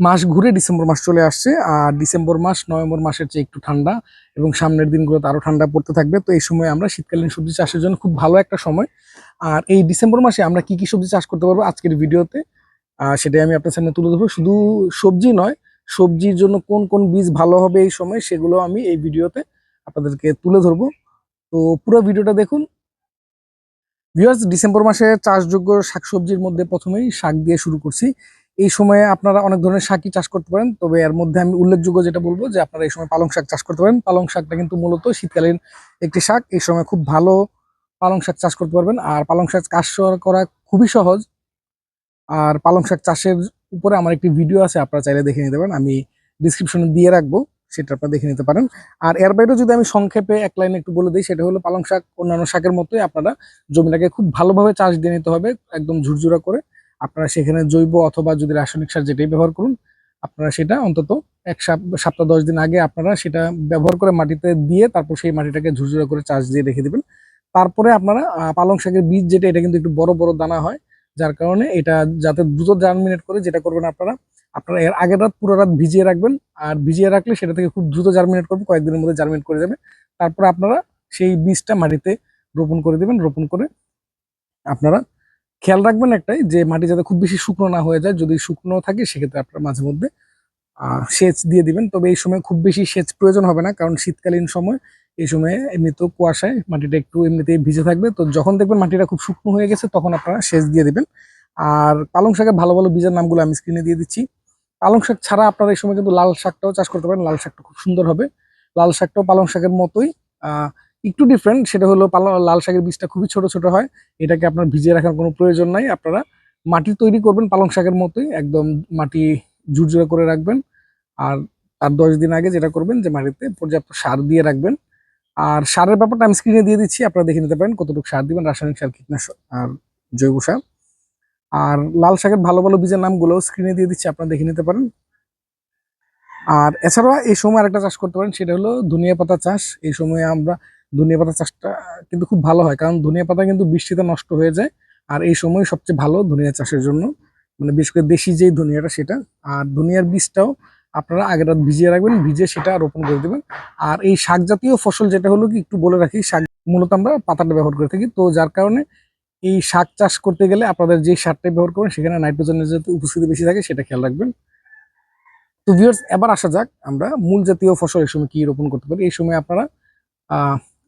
মাস ঘুরে ডিসেম্বর মাস চলে আসছে, আর ডিসেম্বর মাস নভেম্বর মাসের চেয়ে একটু ঠান্ডা এবং সামনের দিনগুলোতে আরও ঠান্ডা পড়তে থাকবে। তো এই সময় আমরা শীতকালীন সবজি চাষের জন্য খুব ভালো একটা সময়। আর এই ডিসেম্বর মাসে আমরা কি কি সবজি চাষ করতে পারব আজকের ভিডিওতে সেটাই আমি আপনার সামনে তুলে ধরবো। শুধু সবজি নয়, সবজির জন্য কোন কোন বীজ ভালো হবে এই সময় সেগুলো আমি এই ভিডিওতে আপনাদেরকে তুলে ধরবো। তো পুরো ভিডিওটা দেখুন। ভিউয়ার্স, ডিসেম্বর মাসে চাষযোগ্য শাকসবজির মধ্যে প্রথমেই শাক দিয়ে শুরু করছি। এই সময়ে আপনারা অনেক ধরনের শাকই চাষ করতে পারেন। তবে এর মধ্যে আমি উল্লেখযোগ্য যেটা বলব যে আপনারা এই সময় পালং শাক চাষ করতে পারেন। পালং শাকটা কিন্তু মূলত শীতকালীন একটি শাক। এই সময় খুব ভালো পালং শাক চাষ করতে পারবেন। আর পালং শাক চাষ করা খুবই সহজ। আর পালং শাক চাষের উপরে আমার একটি ভিডিও আছে, আপনারা চাইলে দেখে নিতে পারেন। আমি ডিসক্রিপশনে দিয়ে রাখব, সেটা আপনারা দেখে নিতে পারেন। আর এর বাইরেও যদি আমি সংক্ষেপে এক লাইনে একটু বলে দিই, সেটা হলো পালং শাক অন্যান্য শাকের মতোই আপনারা জমিটাকে খুব ভালোভাবে চাষ দিয়ে নিতে হবে, একদম ঝুরঝুরা করে। আপনারা সেখানে জৈব অথবা যদি রাসায়নিক সার যেটাই ব্যবহার করুন, আপনারা সেটা অন্তত এক সাপ- সপ্তাহ দশ দিন আগে আপনারা সেটা ব্যবহার করে মাটিতে দিয়ে তারপর সেই মাটিটাকে ঝুরঝুরা করে চাষ দিয়ে রেখে দেবেন। তারপরে আপনারা পালং শাকের বীজ যেটা, এটা কিন্তু একটু বড় বড় দানা হয়, যার কারণে এটা যাতে দ্রুত জার্মিনেট করে যেটা করবেন আপনারা আপনারা এর আগের রাত পুরো রাত ভিজিয়ে রাখবেন আর ভিজিয়ে রাখলে সেটা থেকে খুব দ্রুত জার্মিনেট করবে কয়েকদিনের মধ্যে জার্মিনেট করে যাবে। তারপরে আপনারা সেই বীজটা মাটিতে রোপণ করে দেবেন, রোপণ করে আপনারা খেয়াল রাখবেন একটাই যে মাটি যাতে খুব বেশি শুকনো না হয়ে যায়, যদি শুকনো থাকে সেক্ষেত্রে আপনার মাঝে মধ্যে সেচ দিয়ে দিবেন। তবে এই সময় খুব বেশি সেচ প্রয়োজন হবে না, কারণ শীতকালীন সময় এই সময়ে এমনিতেও কুয়াশায় মাটিটা একটু এমনিতেই ভিজে থাকবে। তো যখন দেখবেন মাটিটা খুব শুকনো হয়ে গেছে, তখন আপনারা সেচ দিয়ে দিবেন। আর পালং শাকের ভালো ভালো বীজের নামগুলো আমি স্ক্রিনে দিয়ে দিচ্ছি। পালং শাক ছাড়া আপনারা এই সময় কিন্তু লাল শাকটাও চাষ করতে পারেন। লাল শাকটা খুব সুন্দর হবে। লাল শাকটাও পালং শাকের মতোই একটু ডিফারেন্ট সেটা হলো লাল শাকের বীজটা খুবই ছোট ছোট হয়। এটাকে আপনার ভিজিয়ে রাখার কোনো প্রয়োজন নাই। আপনারা মাটি তৈরি করবেন পালং শাকের মতোই, একদম মাটি ঝুরঝুরে করে রাখবেন। আর তার দশ দিন আগে যেটা করবেন যে মাটিতে পর্যাপ্ত সার দিয়ে রাখবেন। আর সারের ব্যাপারটা আমি স্ক্রিনে দিয়ে দিচ্ছি, আপনারা দেখে নিতে পারেন কতটুকু সার দিবেন, রাসায়নিক সার, কীটনাশক আর জৈব সার। আর লাল শাকের ভালো ভালো বীজের নামগুলো স্ক্রিনে দিয়ে দিচ্ছি, আপনারা দেখে নিতে পারেন। আর এছাড়াও এই সময় আরেকটা চাষ করতে পারেন, সেটা হলো ধনিয়া পাতা চাষ। এই সময়ে আমরা ধনিয়া পাতা চাষটা কিন্তু খুব ভালো হয়, কারণ ধনিয়া পাতা কিন্তু বৃষ্টিতে নষ্ট হয়ে যায় আর এই সময় সবচেয়ে ভালো ধনিয়া চাষের জন্য। মানে বিশেষ করে দেশি যেই ধনিয়াটা সেটা, আর ধনিয়ার বীজটাও আপনারা আগের রাত ভিজিয়ে রাখবেন, ভিজে সেটা রোপণ করে দেবেন। আর এই শাক জাতীয় ফসল যেটা হলো কি একটু বলে রাখি, শাক মূলত আমরা পাতাটা ব্যবহার করে থাকি। তো যার কারণে এই শাক চাষ করতে গেলে আপনাদের যে সারটা ব্যবহার করবেন, সেখানে নাইট্রোজেনের যাতে উপস্থিতি বেশি থাকে সেটা খেয়াল রাখবেন। তো ভিউয়ার্স এবার আসা যাক আমরা মূল জাতীয় ফসল এই সময় কি রোপণ করতে পারি। এই সময় আপনারা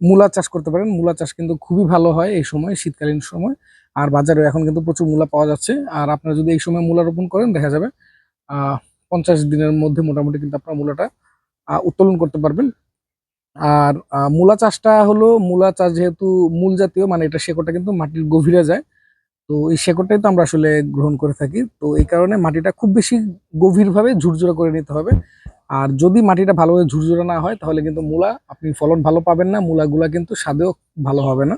মূলা চাষ করতে পারেন। মূলা চাষ কিন্তু খুবই ভালো হয় এই সময়, শীতকালীন সময়। আর বাজারে এখন কিন্তু প্রচুর মূলা পাওয়া যাচ্ছে। আর আপনারা যদি এই সময় মূলা রোপণ করেন, দেখা যাবে পঞ্চাশ দিনের মধ্যে মোটামুটি কিন্তু আপনারা মূলাটা উত্তোলন করতে পারবেন। আর মূলা চাষটা হলো, মূলা চাষ যেহেতু মূল জাতীয় মানে এটা শেকড়টা কিন্তু মাটির গভীরে যায়। তো এই শেকড়টাই তো আমরা আসলে গ্রহণ করে থাকি। তো এই কারণে মাটিটা খুব বেশি গভীরভাবে ঝুরঝুরা করে নিতে হবে। আর যদি মাটিটা ভালোভাবে ঝুরঝুরা না হয়, তাহলে কিন্তু মূলা আপনি ফলন ভালো পাবেন না, মূলাগুলা কিন্তু স্বাদেও ভালো হবে না।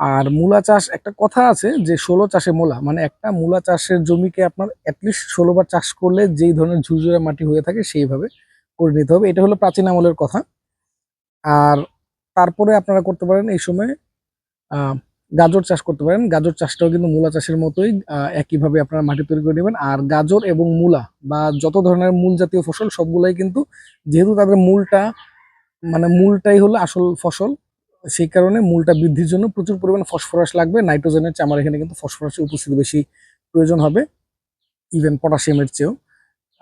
আর মূলা চাষ, একটা কথা আছে যে ষোলো চাষে মূলা মানে একটা মূলা চাষের জমিকে আপনার অ্যাটলিস্ট ষোলো বার চাষ করলে যেই ধরনের ঝুরঝুরে মাটি হয়ে থাকে, সেইভাবে করে নিতে হবে। এটা হলো প্রাচীন আমলের কথা। আর তারপরে আপনারা করতে পারেন এই সময় গাজর চাষ করতে পারেন। গাজর চাষটাও কিন্তু মূলা চাষের মতোই একইভাবে আপনারা মাটি তৈরি করে নেবেন। আর গাজর এবং মূলা বা যত ধরনের মূল জাতীয় ফসল, সবগুলাই কিন্তু যেহেতু তাদের মূলটা মানে মূলটাই হলো আসল ফসল, সেই কারণে মূলটা বৃদ্ধির জন্য প্রচুর পরিমাণে ফসফরাস লাগবে। নাইট্রোজেনের চেয়ে আমার এখানে কিন্তু ফসফরাসের উপস্থিতি বেশি প্রয়োজন হবে ইভেন পটাশিয়ামের চেয়েও।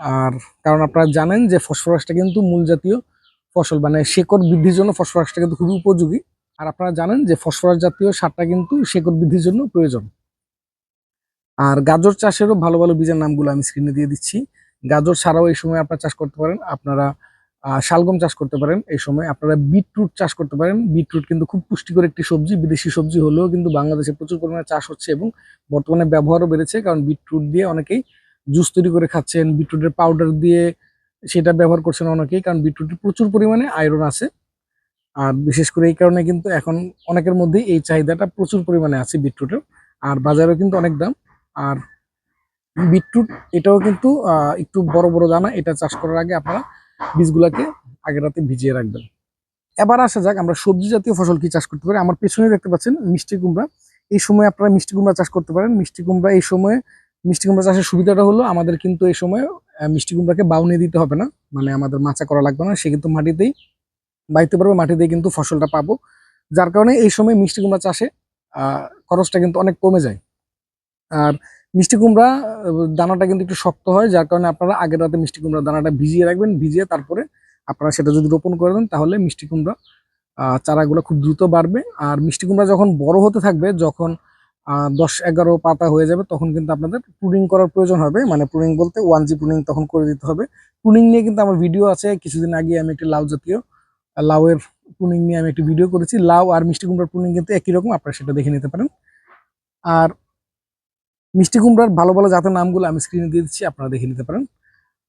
আর কারণ আপনারা জানেন যে ফসফরাসটা কিন্তু মূল জাতীয় ফসল মানে শেকড় বৃদ্ধির জন্য ফসফরাসটা কিন্তু খুবই উপযোগী। আর আপনারা জানেন যে ফসফরাস জাতীয় সারটা কিন্তু শেকড় বৃদ্ধির জন্য প্রয়োজন। আর গাজর চাষেরও ভালো ভালো বীজের নামগুলো আমি স্ক্রিনে দিয়ে দিচ্ছি। গাজর ছাড়াও এই সময় আপনারা চাষ করতে পারেন, আপনারা শালগম চাষ করতে পারেন, এই সময় আপনারা বিটরুট চাষ করতে পারেন। বিটরুট কিন্তু খুব পুষ্টিকর একটি সবজি, বিদেশি সবজি হলেও কিন্তু বাংলাদেশে প্রচুর পরিমাণে চাষ হচ্ছে এবং বর্তমানে ব্যবহারও বেড়েছে, কারণ বিটরুট দিয়ে অনেকেই জুস তৈরি করে খাচ্ছেন, বিটরুটের পাউডার দিয়ে সেটা ব্যবহার করছেন অনেকেই, কারণ বিটরুটে প্রচুর পরিমাণে আয়রন আছে। বিশেষ করে এই কারণে কিন্তু এখন অনেকের মধ্যেই এই চাহিদাটা প্রচুর পরিমাণে আছে বিটরুটের। আর বাজারেও কিন্তু অনেক দাম। আর বিটরুট এটাও কিন্তু একটু বড় বড় দানা, এটা চাষ করার আগে আপনারা বীজগুলাকে আগের রাতে ভিজিয়ে রাখবেন। এবার আসা যাক, আমরা সবজি জাতীয় ফসল কি চাষ করতে পারি? আমার পেছনে দেখতে পাচ্ছেন মিষ্টি কুমড়া। এই সময় আপনারা মিষ্টি কুমড়া চাষ করতে পারেন। মিষ্টি কুমড়া এই সময়ে, মিষ্টি কুমড়া চাষের সুবিধাটা হলো আমাদের কিন্তু এই সময় মিষ্টি কুমড়াকে বাউনে দিতে হবে না। মানে আমাদের মাচা করা লাগবে না, সে কিন্তু মাটিতেই বাইতে পারবে দিয়ে কিন্তু ফসলটা পাবো। যার কারণে এই সময় মিষ্টি কুমড়া চাষে খরচটা কিন্তু অনেক কমে যায়। আর মিষ্টি কুমড়া দানাটা কিন্তু একটু শক্ত হয়, যার কারণে আপনারা আগের রাতে মিষ্টি কুমড়া দানাটা ভিজিয়ে রাখবেন, ভিজিয়ে তারপরে আপনারা সেটা যদি রোপণ করে দেন, তাহলে মিষ্টি কুমড়া চারাগুলো খুব দ্রুত বাড়বে। আর মিষ্টি কুমড়া যখন বড় হতে থাকবে, যখন দশ এগারো পাতা হয়ে যাবে, তখন কিন্তু আপনাদের প্রুনিং করার প্রয়োজন হবে। মানে প্রুনিং বলতে ওয়ান জি প্রুনিং তখন করে দিতে হবে। প্রুনিং নিয়ে কিন্তু আমার ভিডিও আছে, কিছুদিন আগে আমি একটি লাউ জাতীয় লাউয়ের প্রুনিং নিয়ে আমি একটি ভিডিও করেছি। লাউ আর মিষ্টি কুমড়ার প্রুনিং কিন্তু একই রকম, আপনারা সেটা দেখে নিতে পারেন। আর মিষ্টি কুমড়ার ভালো ভালো জাতের নামগুলো আমি স্ক্রিনে দিয়ে দিচ্ছি, আপনারা দেখে নিতে পারেন।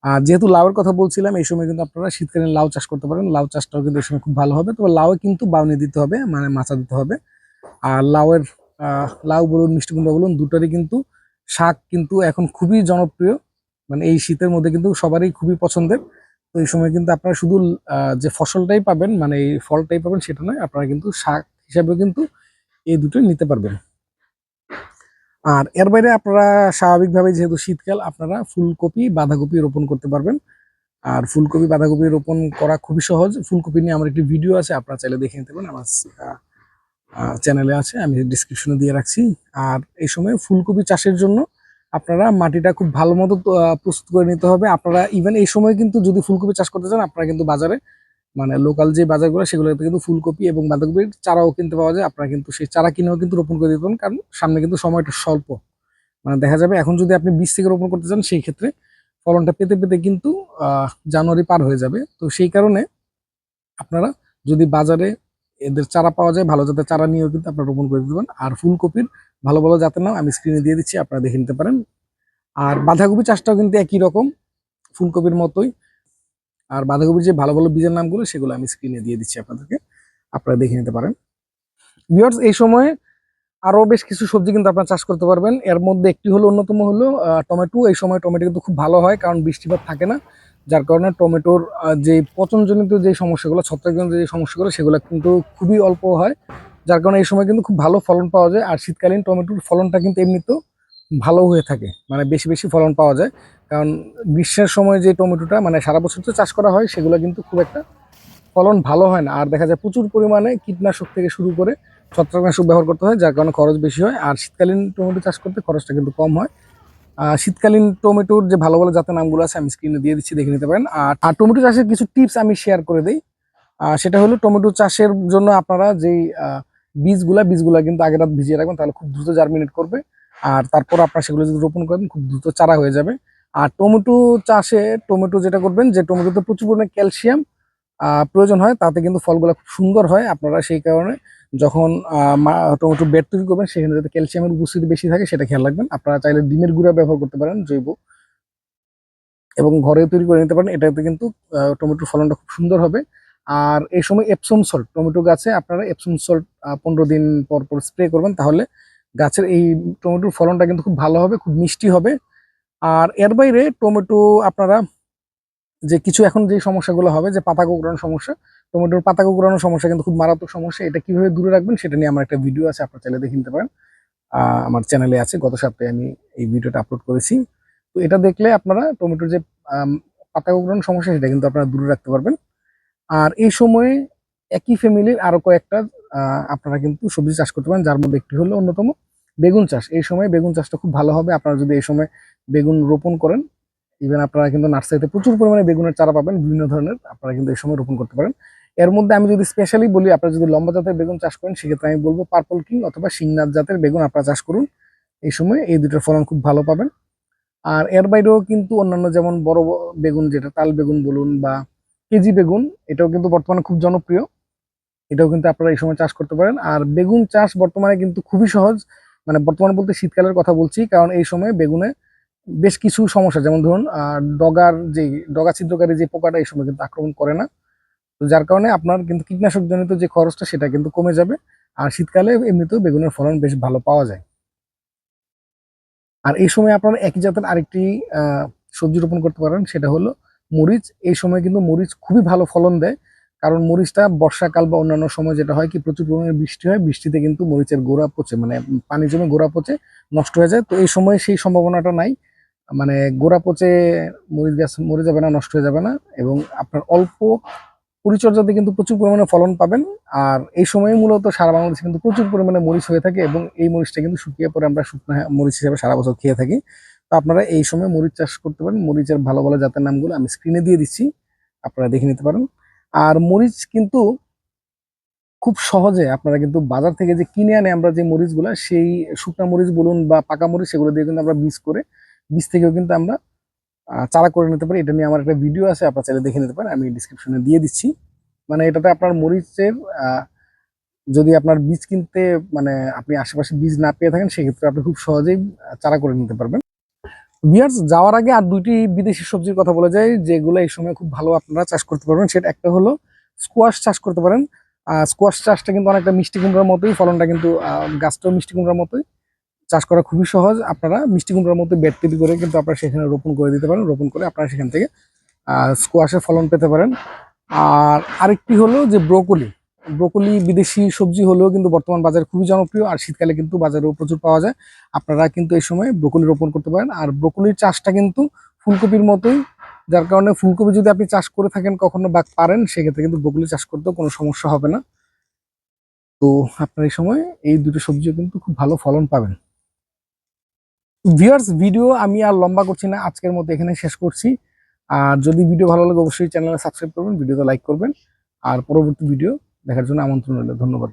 আর যেহেতু লাউয়ের কথা বলছিলাম, এই সময় কিন্তু আপনারা শীতকালীন লাউ চাষ করতে পারেন। লাউ চাষটাও কিন্তু এই সময় খুব ভালো হবে। তবে লাউয়ে কিন্তু বাউনি দিতে হবে মানে মাচা দিতে হবে। আর লাউয়ের লাউ বলুন, মিষ্টি কুমড়া বলুন, দুটারই কিন্তু শাক কিন্তু এখন খুবই জনপ্রিয়। মানে এই শীতের মধ্যে কিন্তু সবারই খুবই পছন্দের। তো এই সময় কিন্তু আপনারা শুধু যে ফসলটাই পাবেন মানে এই ফলটাই পাবেন, সেটা নয়, আপনারা কিন্তু শাক হিসাবেও কিন্তু এই দুটোই নিতে পারবেন। আর এর বাইরে আপনারা স্বাভাবিকভাবে যেহেতু শীতকাল, আপনারা ফুলকপি, বাঁধাকপি রোপণ করতে পারবেন। আর ফুলকপি, বাঁধাকপি রোপণ করা খুবই সহজ। ফুলকপি নিয়ে আমার একটি ভিডিও আছে, আপনারা চাইলে দেখে নিতে পারেন, আমার চ্যানেলে আছে, আমি ডিসক্রিপশনে দিয়ে রাখছি। আর এই সময় ফুলকপি চাষের জন্য আপনারা মাটিটা খুব ভালো মতো প্রস্তুত করে নিতে হবে। আপনারা ইভেন এই সময় কিন্তু যদি ফুলকপি চাষ করতে চান, আপনারা কিন্তু বাজারে মানে লোকাল যে বাজারগুলো, সেগুলোতে কিন্তু ফুলকপি এবং বাঁধাকপির চারাও কিনতে পাওয়া যায়। আপনারা কিন্তু সেই চারা কিনেও কিন্তু রোপণ করে দিতে কারণ সামনে কিন্তু সময়টা স্বল্প। মানে দেখা যাবে, এখন যদি আপনি বীজ থেকে রোপণ করতে চান, সেই ক্ষেত্রে ফলনটা পেতে পেতে কিন্তু জানুয়ারি পার হয়ে যাবে। তো সেই কারণে আপনারা যদি বাজারে এদের চারা পাওয়া যায়, ভালো জাতের চারা নিয়েও কিন্তু আপনারা রোপণ করে দিতে আর ফুলকপির ভালো ভালো জাতের নাম আমি স্ক্রিনে দিয়ে দিচ্ছি, আপনারা দেখে নিতে পারেন। আর বাঁধাকপি চাষটাও কিন্তু একই রকম, ফুলকপির মতোই। আর বাঁধাকপির যে ভালো ভালো বীজের নামগুলো, সেগুলো আমি স্ক্রিনে দিয়ে দিচ্ছি আপনাদেরকে, আপনারা দেখে নিতে পারেন। ভিউয়ার্স এই সময়ে আরও বেশ কিছু সবজি কিন্তু আপনারা চাষ করতে পারবেন। এর মধ্যে একটি হলো, অন্যতম হলো টমেটো। এই সময় টমেটো কিন্তু খুব ভালো হয়, কারণ বৃষ্টিপাত থাকে না। যার কারণে টমেটোর যে পচনজনিত যে সমস্যাগুলো, ছত্রাকজনিত যে সমস্যাগুলো, সেগুলো কিন্তু খুবই অল্প হয়। যার কারণে এই সময় কিন্তু খুব ভালো ফলন পাওয়া যায়। আর শীতকালীন টমেটোর ফলনটা কিন্তু এমনিতেও ভালো হয়ে থাকে। মানে বেশি বেশি ফলন পাওয়া যায়। কারণ গ্রীষ্মের সময় যে টমেটোটা মানে সারা বছর তো চাষ করা হয়, সেগুলো কিন্তু খুব একটা ফলন ভালো হয় না। আর দেখা যায় প্রচুর পরিমাণে কীটনাশক থেকে শুরু করে ছত্রাকনাশক ব্যবহার করতে হয়, যার কারণে খরচ বেশি হয়। আর শীতকালীন টমেটো চাষ করতে খরচটা কিন্তু কম হয়। শীতকালীন টমেটোর যে ভালো ভালো জাতের নামগুলো আছে, আমি স্ক্রিনে দিয়ে দিচ্ছি, দেখে নিতে পারেন। আর আর টমেটো চাষের কিছু টিপস আমি শেয়ার করে দিই। সেটা হলো, টমেটো চাষের জন্য আপনারা যেই বীজগুলা বীজগুলা কিন্তু আগের রাত ভিজিয়ে রাখবেন, তাহলে খুব দ্রুত জার্মিনেট করবে। আর তারপর আপনারা সেগুলো যদি রোপণ করেন, খুব দ্রুত চারা হয়ে যাবে। আর টমেটো চাষে টমেটো যেটা করবেন, যে টমেটোতে প্রচুর পরিমাণে ক্যালসিয়াম প্রয়োজন হয়, তাতে কিন্তু ফলগুলো খুব সুন্দর হয়, আপনারা সেই কারণে যখন টমেটো বেড তৈরি করবেন, সেখানে যাতে ক্যালসিয়ামের উপস্থিতি বেশি থাকে, সেটা খেয়াল রাখবেন। আপনারা চাইলে ডিমের গুঁড়া ব্যবহার করতে পারেন, জৈব। এবং ঘরে তৈরি করে নিতে পারেন, এটাতে কিন্তু টমেটোর ফলনটা খুব সুন্দর হবে। আর এই সময় এপসম সল্ট টমেটো গাছে আপনারা এপসম সল্ট পনেরো দিন পর পর স্প্রে করবেন, তাহলে গাছের এই টমেটোর ফলনটা কিন্তু খুব ভালো হবে, খুব মিষ্টি হবে। আর এর বাইরে টমেটো আপনারা যে কিছু এখন যে সমস্যাগুলো হবে, যে পাতা কুকড়ানোর সমস্যা, টমেটোর পাতা কুকড়ানোর সমস্যা কিন্তু খুব মারাত্মক সমস্যা, এটা কীভাবে দূরে রাখবেন সেটা নিয়ে আমার একটা ভিডিও আছে, আপনার চাইলে দেখে নিতে পারেন। আমার চ্যানেলে আছে, গত সপ্তাহে আমি এই ভিডিওটা আপলোড করেছি। তো এটা দেখলে আপনারা টমেটোর যে পাতা কুকড়ানোর সমস্যা, সেটা কিন্তু আপনারা দূরে রাখতে পারবেন। আর এই সময়ে একই ফ্যামিলির আরও কয়েকটা আপনারা কিন্তু সবজি চাষ করতে পারেন, যার মধ্যে একটি হলো অন্যতম বেগুন চাষ। এই সময় বেগুন চাষটা খুব ভালো হবে। আপনারা যদি এই সময় বেগুন রোপণ করেন ইভেন আপনারা কিন্তু নার্সারিতে প্রচুর পরিমাণে বেগুনের চারা পাবেন, বিভিন্ন ধরনের, আপনারা কিন্তু এই সময় রোপণ করতে পারেন। এর মধ্যে আমি যদি স্পেশালি বলি, আপনারা যদি লম্বা জাতের বেগুন চাষ করেন, সেক্ষেত্রে আমি বলব পার্পল কিং অথবা সিংনাথ জাতের বেগুন আপনারা চাষ করুন। এই সময় এই দুটোর ফলন খুব ভালো পাবেন। আর এর বাইরেও কিন্তু অন্যান্য যেমন বড় বেগুন যেটা, তাল বেগুন বলুন বা কেজি বেগুন, এটাও কিন্তু বর্তমানে খুব জনপ্রিয়। এটাও কিন্তু আপনারা এই সময় চাষ করতে পারেন। আর বেগুন চাষ বর্তমানে কিন্তু খুবই সহজ। মানে বর্তমানে বলতে শীতকালের কথা বলছি, কারণ এই সময় বেগুনে বেশ কিছু সমস্যা। যেমন ধরুন ডগার যে, ডগা ছিদ্রকারী যে পোকাটা এই সময় কিন্তু আক্রমণ করে না। তো যার কারণে আপনার কিন্তু কীটনাশক জনিত যে খরচটা, সেটা কিন্তু কমে যাবে। আর শীতকালে এমনিতেও বেগুনের ফলন বেশ ভালো পাওয়া যায়। আর এই সময় আপনারা একই জাতের আরেকটি সবজি রোপণ করতে পারেন, সেটা হলো মরিচ, এই সময় কিন্তু মরিচ খুবই ভালো ফলন দেয়। কারণ মরিচটা বর্ষাকাল বা অন্যান্য সময় যেটা হয় কি, প্রচুর পরিমাণে বৃষ্টি হয়, বৃষ্টিতে কিন্তু মরিচের গোড়া পচে মানে পানি জমে গোড়া পচে, নষ্ট হয়ে যায়। তো এই সময় সেই সম্ভাবনাটা নাই। মানে গোড়া পচে মরিচ গাছ মরে যাবে না, নষ্ট হয়ে যাবে না এবং আপনার অল্প পরিচর্যাতে কিন্তু প্রচুর পরিমাণে ফলন পাবেন। আর এই সময়ে মূলত সারা বাংলাদেশে কিন্তু প্রচুর পরিমাণে মরিচ হয়ে থাকে এবং এই মরিচটা কিন্তু শুকিয়ে পরে আমরা শুকনো মরিচ হিসেবে সারা বছর খেয়ে থাকি। তো আপনারা এই সময় মরিচ চাষ করতে পারেন। মরিচের ভালো ভালো জাতের নামগুলো আমি স্ক্রিনে দিয়ে দিচ্ছি, আপনারা দেখে নিতে পারেন। আর মরিচ কিন্তু খুব সহজে আপনারা কিন্তু বাজার থেকে যে কিনে আনে আমরা যে মরিচগুলো, সেই শুকনা মরিচ বলুন বা পাকা মরিচ, সেগুলো দিয়ে কিন্তু আমরা বীজ করে, বীজ থেকেও কিন্তু আমরা চারা করে নিতে পারি। এটা নিয়ে আমার একটা ভিডিও আছে, আপনারা চাইলে দেখে নিতে পারেন। আমি ডিসক্রিপশনে দিয়ে দিচ্ছি। মানে এটাতে আপনার মরিচের যদি আপনার বীজ কিনতে মানে আপনি আশেপাশে বীজ না পেয়ে থাকেন, সেক্ষেত্রে আপনি খুব সহজেই চারা করে নিতে পারবেন। বিয়ার্স যাওয়ার আগে আর দুইটি বিদেশি সবজির কথা বলা যায় যেগুলো এই সময় খুব ভালো আপনারা চাষ করতে পারবেন। সেটা একটা হলো স্কোয়াশ চাষ করতে পারেন। স্কোয়াশ চাষটা কিন্তু অনেকটা মিষ্টি কুমড়ার মতোই, ফলনটা কিন্তু গাছটাও মিষ্টি কুমড়ার মতোই। চাষ করা খুবই সহজ। আপনারা মিষ্টি কুমড়ার মতো বেড তৈরি করে কিন্তু আপনারা সেখানে রোপণ করে দিতে পারেন। রোপণ করে আপনারা সেখান থেকে স্কোয়াশের ফলন পেতে পারেন। আর আরেকটি হলো যে ব্রোকলি ব্রোকলি, বিদেশি সবজি হলেও কিন্তু বর্তমান বাজার খুবই জনপ্রিয় আর শীতকালে কিন্তু বাজারেও প্রচুর পাওয়া যায়। আপনারা কিন্তু এই সময় ব্রোকলি রোপণ করতে পারেন। আর ব্রোকলির চাষটা কিন্তু ফুলকপির মতোই। যার কারণে ফুলকপি যদি আপনি চাষ করে থাকেন, কখনো বা পারেন, সেক্ষেত্রে কিন্তু ব্রোকলি চাষ করতেও কোনো সমস্যা হবে না। তো আপনার এই সময় এই দুটো সবজিও কিন্তু খুব ভালো ফলন পাবেন। ভিউয়ার্স, ভিডিও আমি আর লম্বা করছি না। আজকের মতো এখানে শেষ করছি। আর যদি ভিডিও ভালো লাগে, অবশ্যই চ্যানেলে সাবস্ক্রাইব করবেন, ভিডিওতে লাইক করবেন। আর পরবর্তী ভিডিও দেখার জন্য আমন্ত্রণ রইল। ধন্যবাদ।